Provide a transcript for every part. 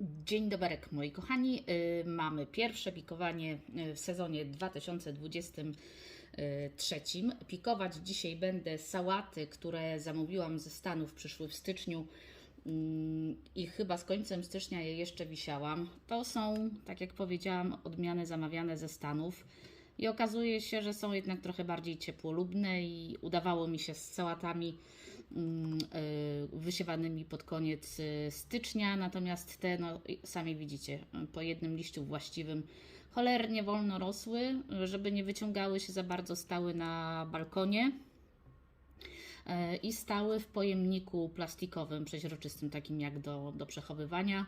Dzień dobry, moi kochani. Y, Mamy pierwsze pikowanie y, w sezonie 2023. Pikować dzisiaj będę sałaty, które zamówiłam ze Stanów, przyszły w styczniu mm, i chyba z końcem stycznia je jeszcze wisiałam. To są, tak jak powiedziałam, odmiany zamawiane ze Stanów. I okazuje się, że są jednak trochę bardziej ciepłolubne i udawało mi się z sałatami wysiewanymi pod koniec y, stycznia, natomiast te, no, sami widzicie, y, po jednym liściu właściwym cholernie wolno rosły, żeby nie wyciągały się za bardzo, stały na balkonie i stały w pojemniku plastikowym, przeźroczystym, takim jak do, do przechowywania.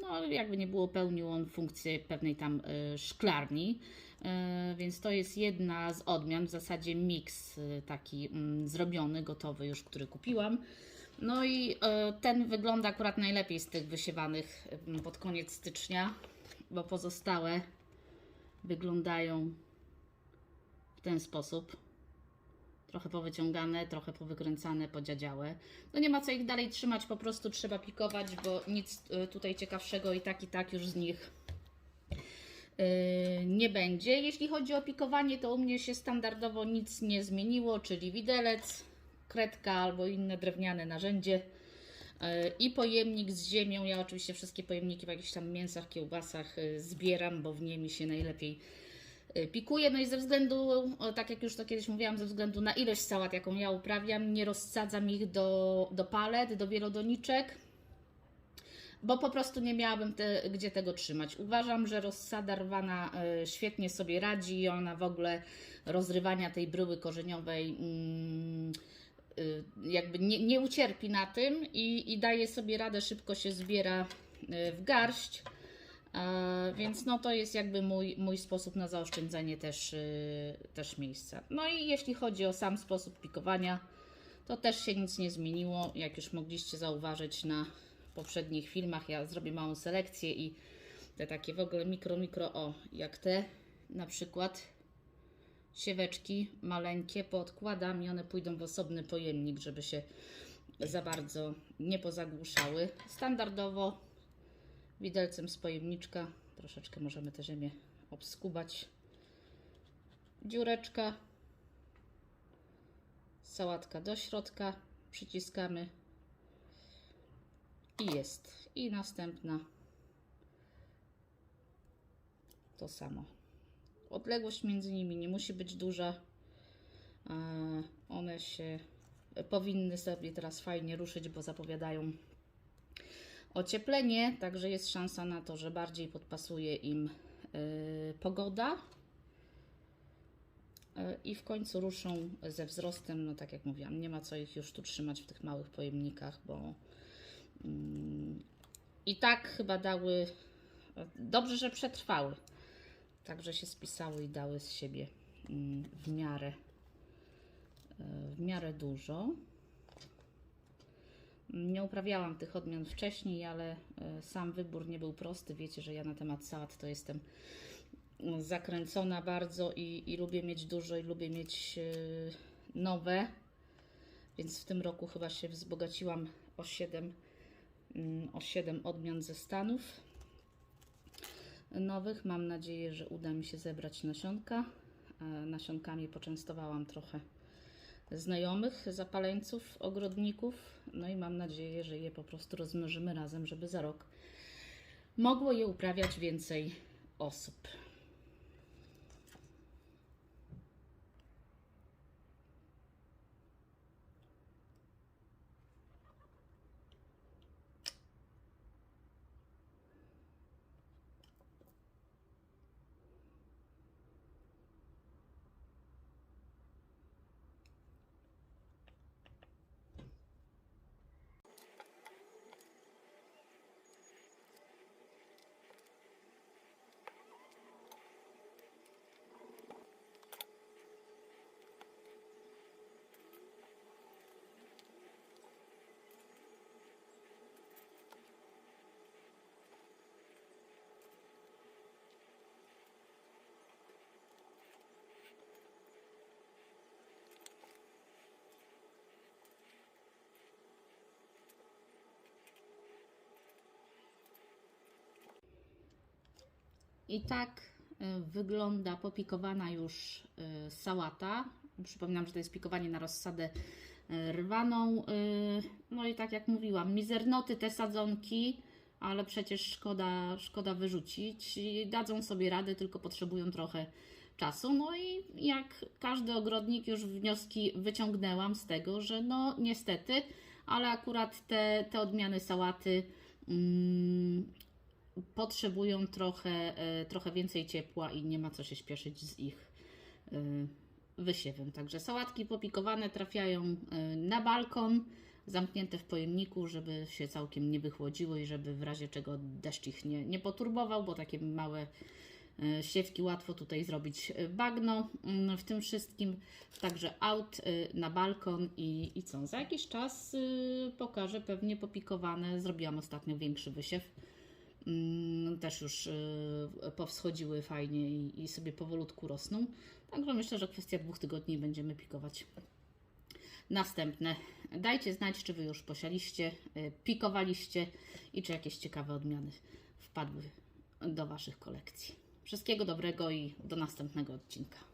No, jakby nie było, pełnił on funkcję pewnej tam e, szklarni, E, więc to jest jedna z odmian, w zasadzie miks e, taki mm, zrobiony, gotowy już, który kupiłam. No i ten wygląda akurat najlepiej z tych wysiewanych mm, pod koniec stycznia, bo pozostałe wyglądają w ten sposób trochę powyciągane, trochę powykręcane, podziadziałe. No nie ma co ich dalej trzymać, po prostu trzeba pikować, bo nic y, tutaj ciekawszego i tak i tak już z nich y, nie będzie. Jeśli chodzi o pikowanie, to u mnie się standardowo nic nie zmieniło, czyli widelec, kredka albo inne drewniane narzędzie y, i pojemnik z ziemią. Ja oczywiście wszystkie pojemniki w jakichś tam mięsach, kiełbasach zbieram, bo w nie mi się najlepiej pikuje. No i ze względu, tak jak już to kiedyś mówiłam, ze względu na ilość sałat, jaką ja uprawiam, nie rozsadzam ich do, do palet, do wielodoniczek, bo po prostu nie miałabym te, gdzie tego trzymać. Uważam, że rozsada rwana y, świetnie sobie radzi i ona w ogóle rozrywania tej bryły korzeniowej mm, y, jakby nie, nie ucierpi na tym i, i daje sobie radę, szybko się zbiera y, w garść. E, Więc no to jest jakby mój, mój sposób na zaoszczędzenie też, y, też miejsca. No i jeśli chodzi o sam sposób pikowania, to też się nic nie zmieniło. Jak już mogliście zauważyć na poprzednich filmach, ja zrobię małą selekcję i te takie w ogóle mikro, mikro, o, jak te na przykład sieweczki maleńkie poodkładam i one pójdą w osobny pojemnik, żeby się za bardzo nie pozagłuszały. Standardowo widelcem z pojemniczka. Troszeczkę możemy tę ziemię obskubać. Dziureczka. Sałatka do środka. Przyciskamy. I jest. I następna. To samo. Odległość między nimi nie musi być duża. E, One się powinny sobie teraz fajnie ruszyć, bo zapowiadają ocieplenie, także jest szansa na to, że bardziej podpasuje im y, pogoda. Y, I w końcu ruszą ze wzrostem, no tak jak mówiłam, nie ma co ich już tu trzymać w tych małych pojemnikach, bo mm, i tak chyba dały, dobrze, że przetrwały, także się spisały i dały z siebie mm, w miarę, y, w miarę dużo. Nie uprawiałam tych odmian wcześniej, ale e, sam wybór nie był prosty. Wiecie, że ja na temat sałat to jestem zakręcona bardzo i, i lubię mieć dużo i lubię mieć e, nowe. Więc w tym roku chyba się wzbogaciłam o 7, mm, o 7 odmian ze Stanów nowych. Mam nadzieję, że uda mi się zebrać nasionka. E, Nasionkami poczęstowałam trochę znajomych, zapaleńców, ogrodników. No i mam nadzieję, że je po prostu rozmnożymy razem, żeby za rok mogło je uprawiać więcej osób. I tak y, wygląda popikowana już y, sałata. Przypominam, że to jest pikowanie na rozsadę y, rwaną. No i tak jak mówiłam, mizernoty te sadzonki, ale przecież szkoda, szkoda wyrzucić. Dadzą sobie radę, tylko potrzebują trochę czasu. No i jak każdy ogrodnik już wnioski wyciągnęłam z tego, że no niestety, ale akurat te, te odmiany sałaty mm, potrzebują trochę, e, trochę więcej ciepła i nie ma co się śpieszyć z ich e, wysiewem. Także sałatki popikowane trafiają e, na balkon, zamknięte w pojemniku, żeby się całkiem nie wychłodziło i żeby w razie czego deszcz ich nie, nie poturbował, bo takie małe siewki łatwo tutaj zrobić bagno mm, w tym wszystkim. Także out na balkon i, i co? Za jakiś czas pokażę pewnie popikowane. Zrobiłam ostatnio większy wysiew. Mm, Też już e, powschodziły fajnie i, sobie powolutku rosną. Także myślę, że kwestia dwóch tygodni będziemy pikować następne. Dajcie znać, czy Wy już posialiście, e, pikowaliście i czy jakieś ciekawe odmiany wpadły do Waszych kolekcji. Wszystkiego dobrego i do następnego odcinka.